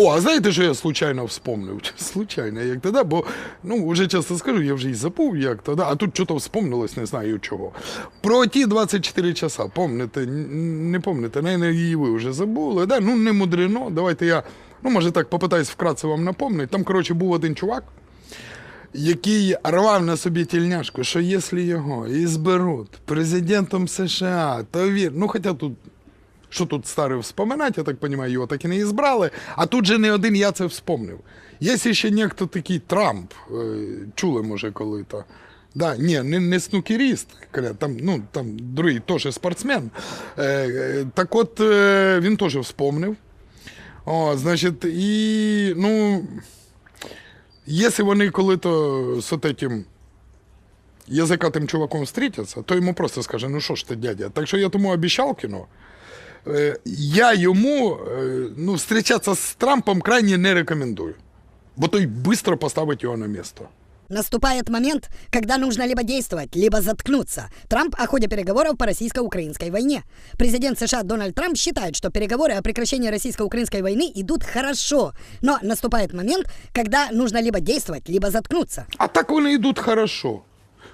О, а знаєте, що я случайно вспомнив? Случайно, як тоді, бо ну вже часто скажу, я вже і забув, як тоді, а тут щось вспомнилось, не знаю чого. Про ті 24 часа, помните, не помните, не її ви вже забули, да? ну не мудрено. Давайте я, ну може так попитаюсь вкратце вам напомнити. Там, коротше, був один чувак, який рвав на собі тільняшку, що якщо його і зберуть президентом США, то він, ну хоча тут що тут старе вспоминати, я так розумію, його так і не ізбрали. А тут же не один я це вспомнив. Є ще некто такий Трамп, е, чули, може, коли-то. Да, ні, не, не снукеріст, там, ну, там другий теж спортсмен. Е, е, так от він теж вспомнив. О, значить, і, ну, якщо вони коли-то з отетим язикатим чуваком встретяться, то йому просто скаже, ну що ж ти, дядя. Так що я тому обіцяв кіно. Я йому ну, зустрічатися з Трампом крайне не рекомендую. Бо той швидко поставить його на місце. Наступает момент, когда нужно либо действовать, либо заткнуться. Трамп о ходе переговоров по российско-украинской войне. Президент США Дональд Трамп считает, что переговоры о прекращении российско-украинской войны идут хорошо. Но наступает момент, когда нужно либо действовать, либо заткнуться. А так вони йдуть хорошо.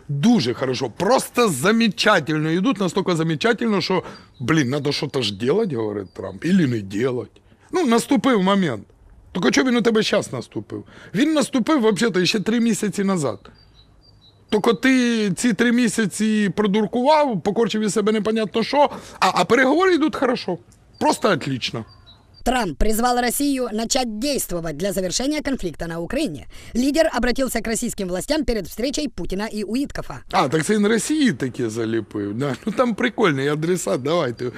Дуже хорошо. Просто замечательно йдуть, настільки замечательно, що, блін, треба щось ж делать, говорить Трамп, или не делать. Ну, наступив момент. Тільки чого він у тебе зараз наступив? Він наступив, взагалі, ще три місяці назад. Тільки ти ці три місяці продуркував, покорчив із себе непонятно що, а, а переговори йдуть хорошо. Просто отлично. Трамп призвал Россию начать действовать для завершения конфликта на Украине. Лидер обратился к российским властям перед встречей Путина и Уиткофа. А, так це він Росії таке заліпив. Да? Ну там прикольний адресат, давайте.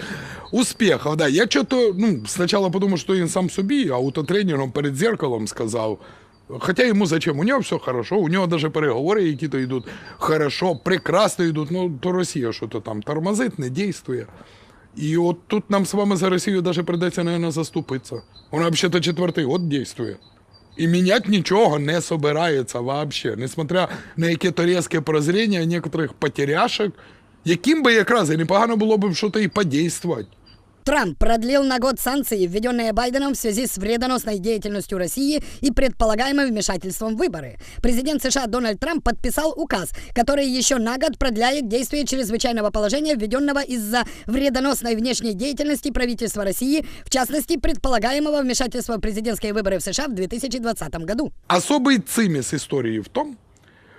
Успіхів, да. Я чого-то, ну, спочатку подумав, що він сам собі аутотренером перед зеркалом сказав. Хоча йому зачем? У нього все хорошо, у нього навіть переговори які-то йдуть хорошо, прекрасно йдуть. Ну, то Росія що-то там тормозить, не дійствує. І от тут нам з вами за Росію даже придеться, наверное, заступитися. Вона взагалі четвертий год дійствує. І міняти нічого не собирається вообще, несмотря на яке-то різке прозріння некоторих потеряшек, яким би якраз і непогано було б щось і подействувати. Трамп продлил на год санкции, введенные Байденом в связи с вредоносной деятельностью России и предполагаемым вмешательством в выборы. Президент США Дональд Трамп подписал указ, который еще на год продляет действие чрезвычайного положения, введенного из-за вредоносной внешней деятельности правительства России, в частности, предполагаемого вмешательства в президентские выборы в США в 2020 году. Особий циміс історії в тому,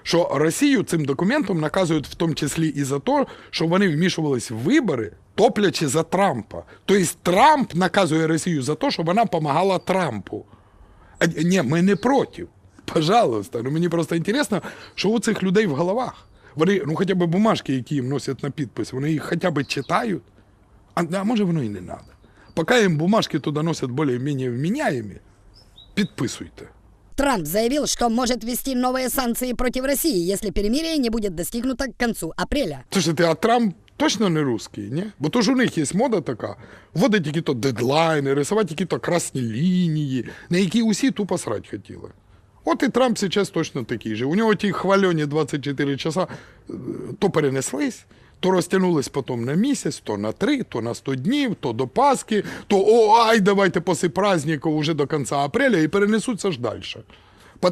що Росію цим документом наказують в тому числі і за те, що вони вмішувались в вибори, топлячи за Трампа. Тобто Трамп наказує Росію за те, що вона допомагала Трампу. А, ні, ми не проти. Пожалуйста, ну мені просто інтересно, що у цих людей в головах. Вони, ну хоча б бумажки, які їм носять на підпис, вони їх хоча б читають. А, а може воно і не треба. Поки їм бумажки туди носять більш-менш вміняємі, підписуйте. Трамп заявил, что может ввести новые санкции против России, если перемирие не будет достигнуто к концу апреля. Слушайте, а Трамп точно не русский, ні? Бо то ж у них є мода така, вводить які-то дедлайни, рисувати які-то красні лінії, на які усі тупо срать хотіли. От і Трамп зараз точно такий же. У нього ті хвальоні 24 часа е, то перенеслись, то розтягнулись потім на місяць, то на три, то на сто днів, то до Пасхи, то о, ай, давайте после праздників уже до кінця апреля і перенесуться ж далі.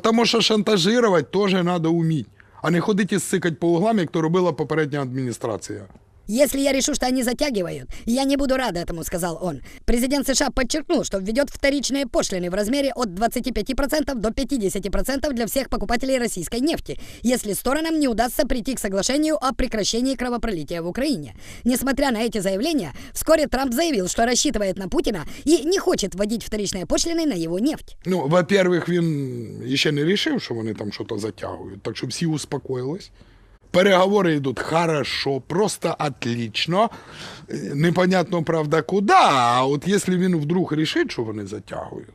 Тому що шантажувати теж треба вміти, а не ходити і сикати по углам, як то робила попередня адміністрація. Если я решу, что они затягивают, я не буду рад этому, сказал он. Президент США подчеркнул, что введет вторичные пошлины в размере от 25% до 50% для всех покупателей российской нефти, если сторонам не удастся прийти к соглашению о прекращении кровопролития в Украине. Несмотря на эти заявления, вскоре Трамп заявил, что рассчитывает на Путина и не хочет вводить вторичные пошлины на его нефть. Ну, во-первых, він ще не рішив, що вони там щось затягують, так що всі успокоїлись. Переговори йдуть хорошо, просто отлично. Непонятно, правда, куди. А от якщо він вдруг рішить, що вони затягують,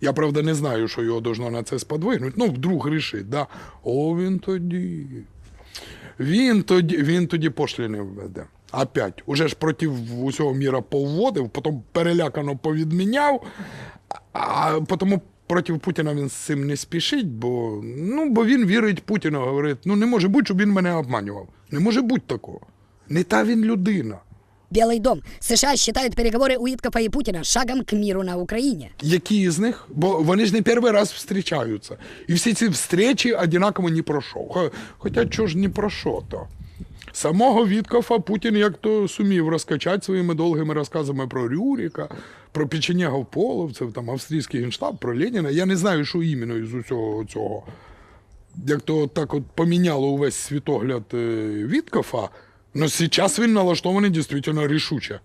я, правда, не знаю, що його должно на це сподвигнути, ну, вдруг рішить, да. О, він тоді. Він тоді, він тоді пошліни введе. Опять. Уже ж проти усього міра повводив, потім перелякано повідміняв, а тому проти Путіна він з цим не спішить, бо, ну, бо він вірить Путіну, говорить, ну не може бути, щоб він мене обманював. Не може бути такого. Не та він людина. Белый дом. США считают переговоры Уиткофа и Путина шагом к миру на Украине. Які із них? Бо вони ж не перший раз зустрічаються. І всі ці встречі одинаково не про що. Хоча чого ж не про що то? Самого Віткофа Путін як то сумів розкачати своїми довгими розказами про Рюріка, про печенєгов половців, там австрійський генштаб, про Леніна. Я не знаю, що іменно із усього цього. Як то так от поміняло увесь світогляд е, Віткофа, але зараз він налаштований дійсно рішуче.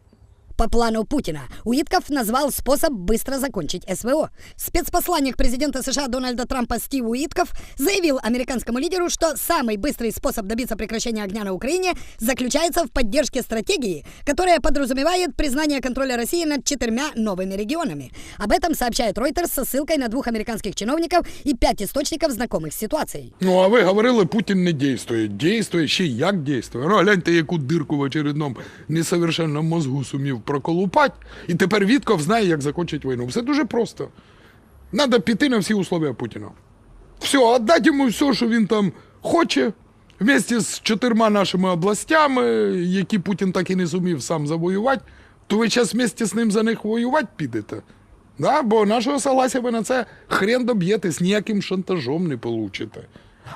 По плану Путина Уитков назвал способ быстро закончить СВО. Спецпосланник президента США Дональда Трампа Стив Уитков заявил американскому лидеру, что самый быстрый способ добиться прекращения огня на Украине заключается в поддержке стратегии, которая подразумевает признание контроля России над четырьмя новыми регионами. Об этом сообщает Reuters со ссылкой на двух американских чиновников и пять источников, знакомых с ситуацией. Ну, а ви говорили, Путін не дійствує. Дійствує, ще як дійствує. Ну, гляньте, яку дирку в очередному несовершенному мозгу сумів проколупать, і тепер Вітков знає, як закінчити війну. Все дуже просто. Надо піти на всі условия Путіна. Все, отдати йому все, що він там хоче, вместе з чотирма нашими областями, які Путін так і не зумів сам завоювати, то ви зараз вместе з ним за них воювати підете. Да? Бо нашого согласия ви на це хрен доб'єтесь, ніяким шантажом не получите.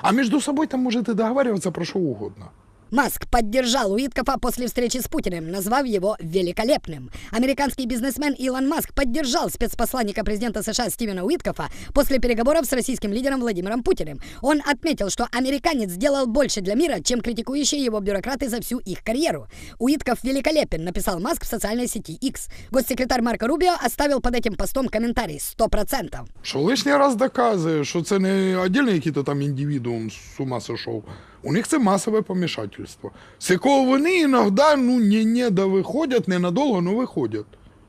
А між собою там можете договариваться про що угодно. Маск поддержал Уиткофа после встречи с Путиным, назвав его великолепным. Американский бизнесмен Илон Маск поддержал спецпосланника президента США Стивена Уиткофа после переговоров с российским лидером Владимиром Путиным. Он отметил, что американец сделал больше для мира, чем критикующие его бюрократы за всю их карьеру. Уитков великолепен, написал Маск в социальной сети X. Госсекретарь Марко Рубио оставил под этим постом комментарий 100%. Що лишній раз доказує, що це не отдельний якийсь там індивідуум з ума сошов. У них це масове помішательство. З якого вони іноді, ну, не-не, да виходять, ненадовго, но виходять.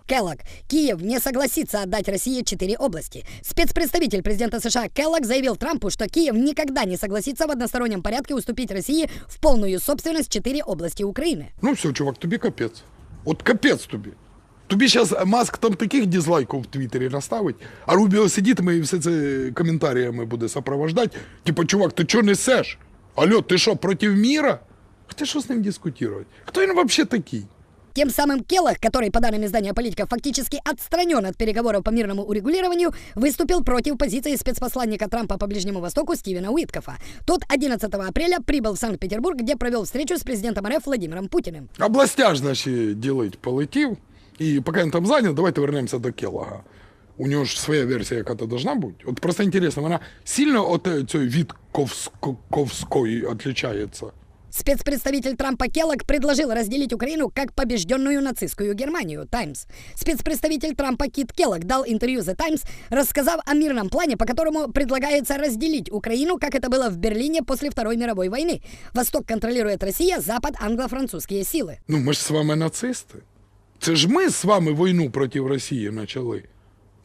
Келлог. Киев не согласится отдать России четыре области. Спецпредставитель президента США Келлог заявил Трампу, что Киев никогда не согласится в одностороннем порядке уступить России в полную собственность четыре области Украины. Ну все, чувак, тобі капець. От капець тобі. Тобі зараз Маск там таких дизлайків в Твіттері наставить, а Рубіо сидітиме і все це коментарями буде сопровождати. Типа, чувак, ти чого несеш? Алло, ти що, проти міра? Хотя що з ним дискутувати? Хто він взагалі такий? Тем самым Келлог, который, по данным издания «Политика», фактически отстранен от переговоров по мирному урегулированию, выступил против позиции спецпосланника Трампа по Ближнему Востоку Стивена Уиткофа. Тот 11 апреля прибыл в Санкт-Петербург, где провел встречу с президентом РФ Владимиром Путиным. Областяж наші ділить полетів. І поки він там зайнят, давайте вернемося до Келлога. У нього ж своя версія, яка то должна бути. От просто інтересно, вона сильно от е, цієї Вітковської відрізняється. Спецпредставитель Трампа Келлог предложил разделить Украину как побежденную нацистскую Германию, Таймс. Спецпредставитель Трампа Кит Келлог дал интервью The Times, рассказав о мирном плане, по которому предлагается разделить Украину, как это было в Берлине после Второй мировой войны. Восток контролирует Россия, Запад – англо-французские силы. Ну, ми ж з вами нацисти. Це ж ми з вами війну проти Росії почали.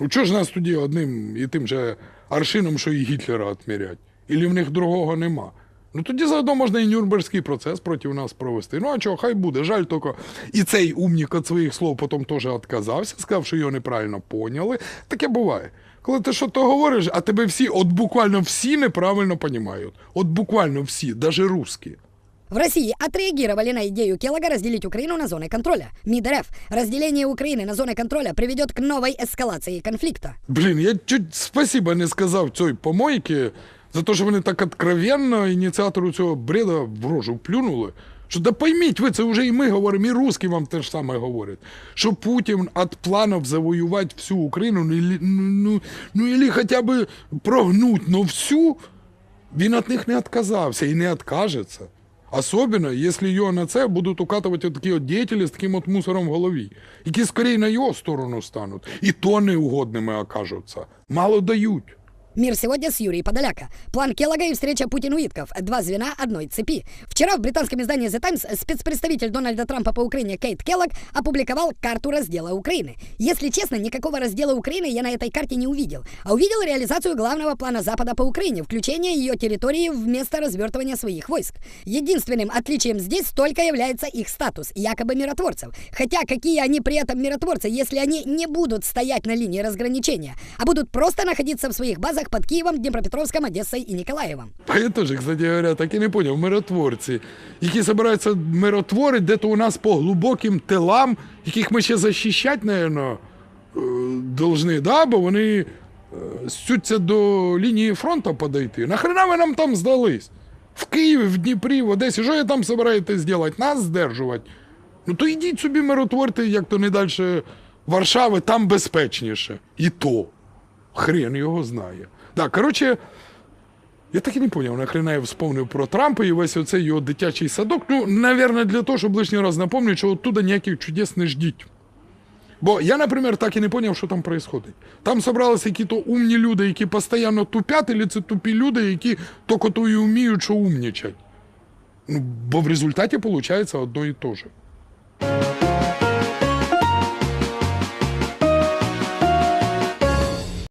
Ну чого ж нас тоді одним і тим же аршином, що і Гітлера відмірять? Ілі в них другого нема? Ну тоді заодно можна і Нюрнберзький процес проти нас провести. Ну а чого, хай буде. Жаль тільки. І цей умник від своїх слов потім теж відказався, сказав, що його неправильно поняли. Таке буває. Коли ти що то говориш, а тебе всі, от буквально всі неправильно розуміють. От буквально всі, навіть русські. В России отреагировали на идею Келлога разделить Украину на зоны контроля. МИД РФ. Разделение Украины на зоны контроля приведет к новой эскалации конфликта. Блін, я чуть спасіба не сказав цій помойки за те, що вони так откровенно ініціатору цього бреда в рожу плюнули. Що да пойміть ви, це вже і ми говоримо, і русські вам те ж саме говорять. Що Путін від планів завоювати всю Україну, ну, ілі- ну, ну, ну і хоча б прогнуть, но всю, він від них не відказався і не відкажеться. Особенно, якщо його на це будуть укатувати такі вот деятели с таким от мусором в голові, які скорее на його сторону стануть, і то неугодними окажуться. Мало дають. Мир сегодня с Юрием Подоляка. План Келлога и встреча Путин-Уитков. Два звена одной цепи. Вчера в британском издании The Times спецпредставитель Дональда Трампа по Украине Кейт Келлог опубликовал карту раздела Украины. Если честно, никакого раздела Украины я на этой карте не увидел. А увидел реализацию главного плана Запада по Украине, включение ее территории в место развертывания своих войск. Единственным отличием здесь только является их статус, якобы миротворцев. Хотя какие они при этом миротворцы, если они не будут стоять на линии разграничения, а будут просто находиться в своих базах границах под Киевом, Днепропетровском, Одессой и Николаевом. А я теж, кстати говоря, так і не поняв, миротворці, які збираються миротворити де-то у нас по глибоким тилам, яких ми ще захищати, напевно, должны, да? бо вони е, сються до лінії фронту подойти. Нахрена ви нам там здались? В Києві, в Дніпрі, в Одесі, що ви там збираєтесь зробити? Нас здержувати? Ну то йдіть собі миротворте, як то не далі Варшави, там безпечніше. І то. Хрен його знає. Так, коротше, я так і не поняв, нахрена я вспомнив про Трампа і весь оцей його дитячий садок. Ну, навірно, для того, щоб лишній раз напомнити, що оттуда ніяких чудес не ждіть. Бо я, наприклад, так і не поняв, що там відбувається. Там зібралися якісь умні люди, які постійно тупять, або це тупі люди, які тільки то і вміють, що умнічать. Ну, бо в результаті виходить одно і те же.